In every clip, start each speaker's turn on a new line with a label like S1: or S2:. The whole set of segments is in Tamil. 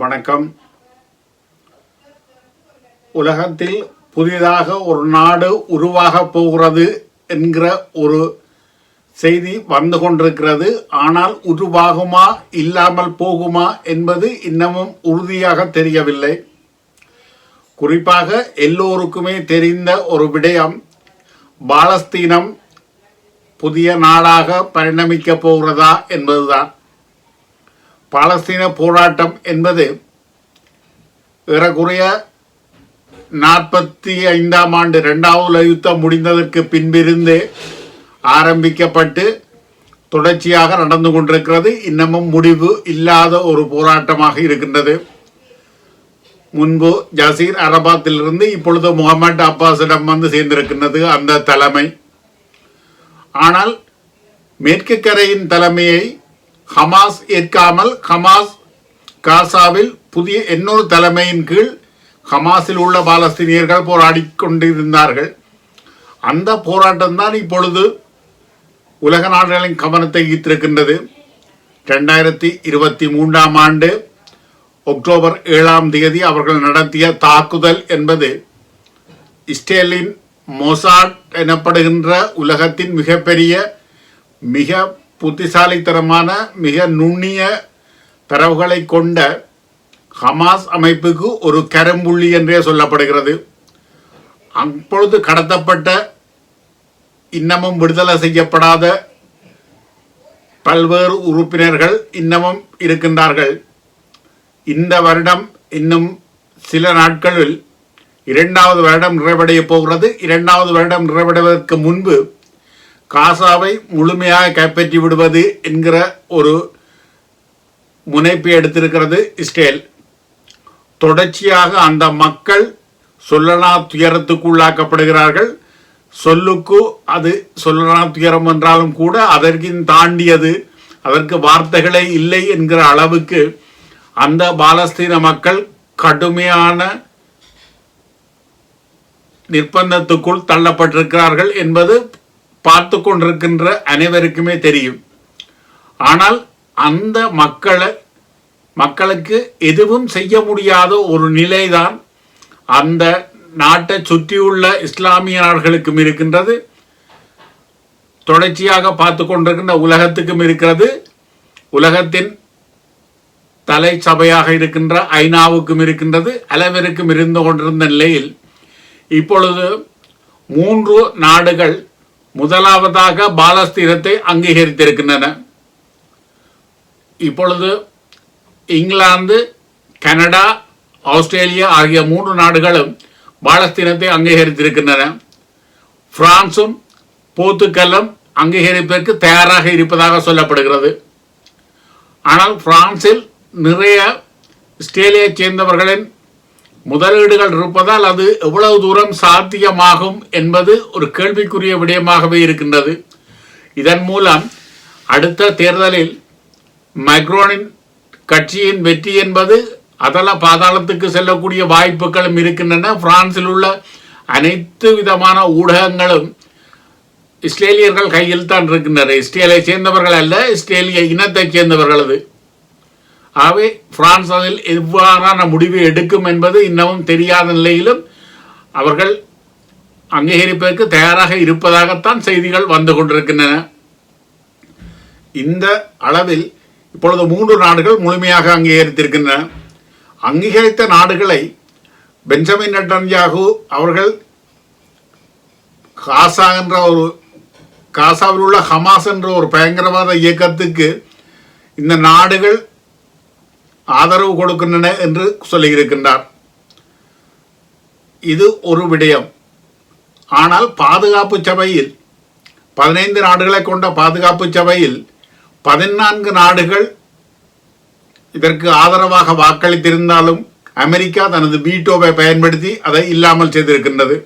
S1: வணக்கம். உலகத்தில் புதிதாக ஒரு நாடு உருவாக போகிறது என்கிற ஒரு செய்தி வந்து கொண்டிருக்கிறது. ஆனால் உருவாகுமா இல்லாமல் போகுமா என்பது இன்னமும் உறுதியாக தெரியவில்லை. குறிப்பாக எல்லோருக்குமே தெரிந்த ஒரு விடயம் பாலஸ்தீனம் புதிய நாடாக பரிணமிக்கப் போகிறதா என்பதுதான். பாலஸ்தீன போராட்டம் என்பது ஏறக்குறைய நாற்பத்தி ஐந்தாம் ஆண்டு இரண்டாவது உலக யுத்தம் முடிந்ததற்கு பின்பிருந்து ஆரம்பிக்கப்பட்டு தொடர்ச்சியாக நடந்து கொண்டிருக்கிறது. இன்னமும் முடிவு இல்லாத ஒரு போராட்டமாக இருக்கின்றது. முன்பு ஜசீர் அரபாத்திலிருந்து இப்பொழுது முகமது அப்பாஸிடம் வந்து சேர்ந்திருக்கின்றது அந்த தலைமை. ஆனால் மேற்கு கரையின் தலைமையை ஹமாஸ் ஏற்காமல் ஹமாஸ் காசாவில் புதிய இன்னொரு தலைமையின் கீழ் ஹமாஸில் உள்ள பாலஸ்தீனியர்கள் போராடி கொண்டிருந்தார்கள். அந்த போராட்டம் தான் இப்பொழுது உலக நாடுகளின் கவனத்தை ஈர்த்திருக்கின்றது. ரெண்டாயிரத்தி இருபத்தி மூன்றாம் ஆண்டு அக்டோபர் ஏழாம் தேதி அவர்கள் நடத்திய தாக்குதல் என்பது இஸ்ரேலின் மொசாட் எனப்படுகின்ற உலகத்தின் மிகப்பெரிய மிக புத்திசாலித்தனமான மிக நுண்ணிய தரவுகளை கொண்ட ஹமாஸ் அமைப்புக்கு ஒரு கரும்புள்ளி என்றே சொல்லப்படுகிறது. அப்பொழுது கடத்தப்பட்ட இன்னமும் விடுதலை செய்யப்படாத பல்வேறு உறுப்பினர்கள் இன்னமும் இருக்கின்றார்கள். இந்த வருடம் இன்னும் சில நாட்களில் இரண்டாவது வருடம் நிறைவடைய போகிறது. இரண்டாவது வருடம் நிறைவடைவதற்கு முன்பு காசாவை முழுமையாக கைப்பற்றி விடுவது என்கிற ஒரு முனைப்பை எடுத்திருக்கிறது இஸ்ரேல். தொடர்ச்சியாக அந்த மக்கள் சொல்லனா துயரத்துக்குள்ளாக்கப்படுகிறார்கள் சொல்லுக்கு அது சொல்லனா துயரம் என்றாலும் கூட அதற்கு தாண்டியது அதற்கு வார்த்தைகளே இல்லை என்கிற அளவுக்கு அந்த பாலஸ்தீன மக்கள் கடுமையான நிர்பந்தத்துக்குள் தள்ளப்பட்டிருக்கிறார்கள் என்பது பார்த்து கொண்டிருக்கின்ற அனைவருக்குமே தெரியும். ஆனால் அந்த மக்களை மக்களுக்கு எதுவும் செய்ய முடியாத ஒரு நிலைதான் அந்த நாட்டை சுற்றியுள்ள இஸ்லாமிய நாடுகளுக்கும் இருக்கின்றது. தொடர்ச்சியாக பார்த்து கொண்டிருக்கின்ற உலகத்துக்கும் இருக்கிறது. உலகத்தின் தலை சபையாக இருக்கின்ற ஐநாவுக்கும் இருக்கின்றது. அளவிற்கும் இருந்து கொண்டிருந்த நிலையில் இப்பொழுது மூன்று நாடுகள் முதலாவதாக பாலஸ்தீனத்தை அங்கீகரித்திருக்கின்றன. இப்பொழுது இங்கிலாந்து கனடா ஆஸ்திரேலியா ஆகிய மூன்று நாடுகளும் பாலஸ்தீனத்தை அங்கீகரித்திருக்கின்றன. பிரான்சும் போர்த்துக்கல்லும் அங்கீகரிப்பதற்கு தயாராக இருப்பதாக சொல்லப்படுகிறது. ஆனால் பிரான்சில் நிறைய ஸ்டேலியை சேர்ந்தவர்களின் முதலீடுகள் இருப்பதால் அது எவ்வளவு தூரம் சாத்தியமாகும் என்பது ஒரு கேள்விக்குரிய விடயமாகவே இருக்கின்றது. இதன் மூலம் அடுத்த தேர்தலில் மைக்ரோனின் கட்சியின் வெற்றி என்பது அதல பாதாளத்துக்கு செல்லக்கூடிய வாய்ப்புகளும் இருக்கின்றன. பிரான்சில் உள்ள அனைத்து விதமான ஊடகங்களும் இஸ்ரேலியர்கள் கையில் தான் இருக்கின்றன. இஸ்ரேலை சேர்ந்தவர்கள் அல்ல இஸ்ரேலிய இனத்தைச் சேர்ந்தவர்கள் அது ஆகவே பிரான்ஸ் அதில் எவ்வாறான முடிவை எடுக்கும் என்பது இன்னமும் தெரியாத நிலையிலும் அவர்கள் அங்கீகரிப்பதற்கு தயாராக இருப்பதாகத்தான் செய்திகள் வந்து கொண்டிருக்கின்றன. இந்த அளவில் இப்பொழுது மூன்று நாடுகள் முழுமையாக அங்கீகரித்திருக்கின்றன. அங்கீகரித்த நாடுகளை பெஞ்சமின் நட்டன்யாகு அவர்கள் காசா என்ற ஒரு காசாவில் உள்ள ஹமாஸ் என்ற ஒரு பயங்கரவாத இயக்கத்துக்கு இந்த நாடுகள் ஆதரவு கொடுக்கின்றன என்று சொல்லியிருக்கின்றார். இது ஒரு விடயம். ஆனால் பாதுகாப்பு சபையில் பதினைந்து நாடுகளை கொண்ட பாதுகாப்பு சபையில் பதினான்கு நாடுகள் இதற்கு ஆதரவாக வாக்களித்திருந்தாலும் அமெரிக்கா தனது வீட்டோவை பயன்படுத்தி அதை இல்லாமல் செய்திருக்கின்றது.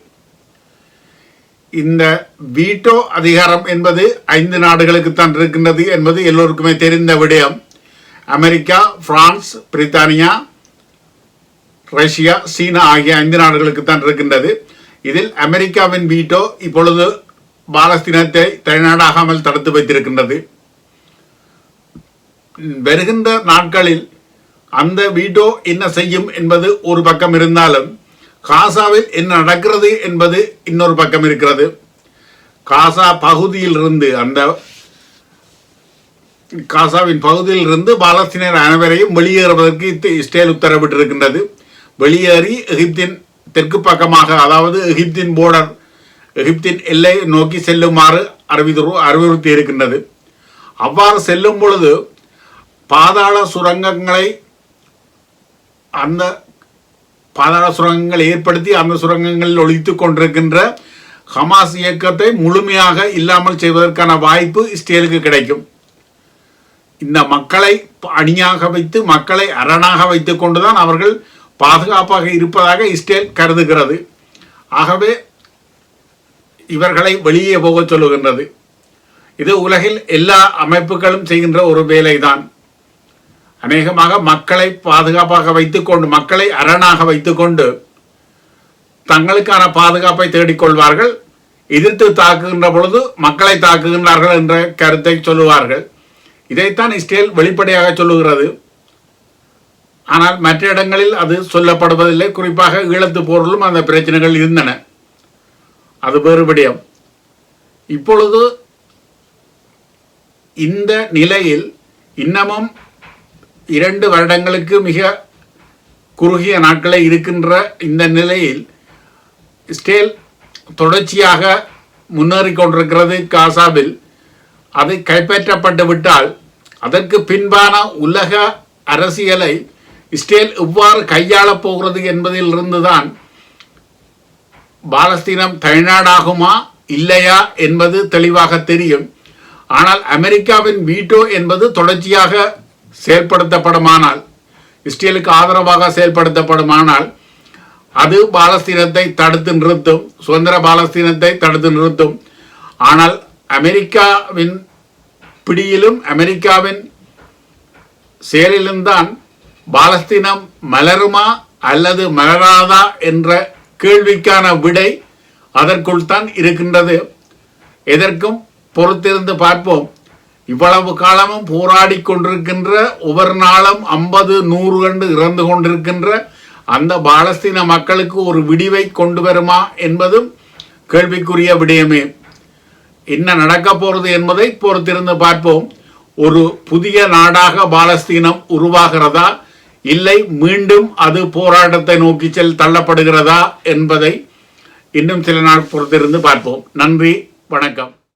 S1: இந்த வீட்டோ அதிகாரம் என்பது ஐந்து நாடுகளுக்குத்தான் இருக்கின்றது என்பது எல்லோருக்குமே தெரிந்த விடயம். அமெரிக்கா பிரான்ஸ் பிரித்தானியா ரஷ்யா சீனா ஆகிய ஐந்து நாடுகளுக்குத்தான் இருக்கின்றது. இதில் அமெரிக்காவின் வீட்டோ இப்பொழுது பாலஸ்தீனத்தை தனிநாடாகாமல் தடுத்து வைத்திருக்கின்றது. வருகின்ற நாட்களில் அந்த வீட்டோ என்ன செய்யும் என்பது ஒரு பக்கம் இருந்தாலும் காசாவில் என்ன நடக்கிறது என்பது இன்னொரு பக்கம் இருக்கிறது. காசா பகுதியில் இருந்து அந்த காசாவின் பகுதியில் இருந்து பாலஸ்தீனர் அனைவரையும் வெளியேறுவதற்கு இஸ்ரேல் உத்தரவிட்டிருக்கின்றது. வெளியேறி எகிப்தின் தெற்கு பக்கமாக அதாவது எகிப்தின் போர்டர் எகிப்தின் எல்லை நோக்கி செல்லுமாறு அறிவித்து அறிவுறுத்தி இருக்கின்றது அவ்வாறு செல்லும் பொழுது பாதாள சுரங்கங்களை அந்த பாதாள சுரங்கங்களை ஏற்படுத்தி அந்த சுரங்கங்களில் ஒழித்து கொண்டிருக்கின்ற ஹமாஸ் இயக்கத்தை முழுமையாக இல்லாமல் செய்வதற்கான வாய்ப்பு இஸ்ரேலுக்கு கிடைக்கும். இந்த மக்களை அணியாக வைத்து மக்களை அரணாக வைத்து கொண்டுதான் அவர்கள் பாதுகாப்பாக இருப்பதாக இஸ்ரேல் கருதுகிறது. ஆகவே இவர்களை வெளியே போகச் சொல்லுகின்றது. இது உலகில் எல்லா அமைப்புகளும் செய்கின்ற ஒரு வேலைதான். அநேகமாக மக்களை பாதுகாப்பாக வைத்துக்கொண்டு மக்களை அரணாக வைத்துக்கொண்டு தங்களுக்கான பாதுகாப்பை தேடிக்கொள்வார்கள் எதிர்த்து தாக்குகின்ற பொழுது மக்களை தாக்குகின்றார்கள் என்ற கருத்தை சொல்லுவார்கள். இதைத்தான் இஸ்ரேல் வெளிப்படையாக சொல்லுகிறது. ஆனால் மற்ற இடங்களில் அது சொல்லப்படுவதில்லை. குறிப்பாக ஈழத்து போரிலும் அந்த பிரச்சனைகள் இருந்தன. அது வேறு விடயம். இப்பொழுது இந்த நிலையில் இன்னமும் இரண்டு வருடங்களுக்கு மிக குறுகிய நாட்களே இருக்கின்ற இந்த நிலையில் இஸ்ரேல் தொடர்ச்சியாக முன்னேறி கொண்டிருக்கிறது காசாவில். அது கைப்பற்றப்பட்டு விட்டால் அதற்கு பின்பான உலக அரசியலை இஸ்ரேல் எவ்வாறு கையாளப் போகிறது என்பதில் இருந்துதான் பாலஸ்தீனம் தனிநாடாகுமா இல்லையா என்பது தெளிவாக தெரியும். ஆனால் அமெரிக்காவின் வீட்டோ என்பது தொடர்ச்சியாக செயல்படுத்தப்படுமானால் இஸ்ரேலுக்கு ஆதரவாக செயல்படுத்தப்படுமானால் அது பாலஸ்தீனத்தை தடுத்து நிறுத்தும் சுதந்திர பாலஸ்தீனத்தை தடுத்து நிறுத்தும். ஆனால் அமெரிக்காவின் பிடியிலும் அமெரிக்காவின் செயலிலும் தான் பாலஸ்தீனம் மலருமா அல்லது மலராதா என்ற கேள்விக்கான விடை அதற்குள் தான் இருக்கின்றது. எதற்கும் பொறுத்திருந்து பார்ப்போம். இவ்வளவு காலமும் போராடி கொண்டிருக்கின்ற ஒவ்வொரு நாளும் ஐம்பது நூறு கண்டு இறந்து கொண்டிருக்கின்ற அந்த பாலஸ்தீன மக்களுக்கு ஒரு விடிவை கொண்டு வருமா என்பதும் கேள்விக்குரிய விடயமே. என்ன நடக்க போகிறது என்பதை பொறுத்திருந்து பார்ப்போம். ஒரு புதிய நாடாக பாலஸ்தீனம் உருவாகிறதா? இல்லை மீண்டும் அது போராட்டத்தை நோக்கி செல் தள்ளப்படுகிறதா என்பதை இன்னும் சில நாள் பொறுத்திருந்து பார்ப்போம். நன்றி வணக்கம்.